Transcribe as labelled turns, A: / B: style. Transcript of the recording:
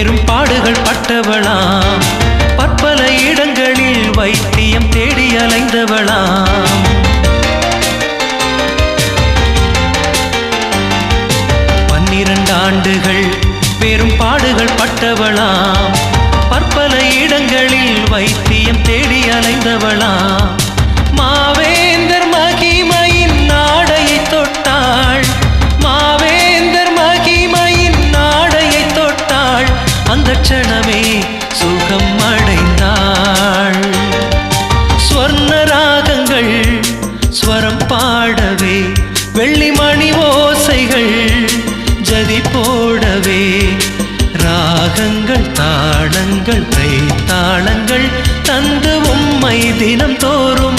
A: பெரும் பாடுகள் பட்டவளாம். பற்பல இடங்களில் வைத்தியம் தேடி அலைந்தவளாம். பன்னிரண்டு ஆண்டுகள் பெரும் பாடுகள் பட்டவளாம். பற்பல இடங்களில் வைத்தியம் தேடி அலைந்தவளாம். அந்த க்ஷணமே சுகம் அடைந்தாள். ஸ்வர்ண ராகங்கள் ஸ்வரம் பாடவே வெள்ளிமணி ஓசைகள் ஜதி போடவே. ராகங்கள் தாளங்கள் கைத்தாளங்கள் தந்து உம்மை தினம் தோறும்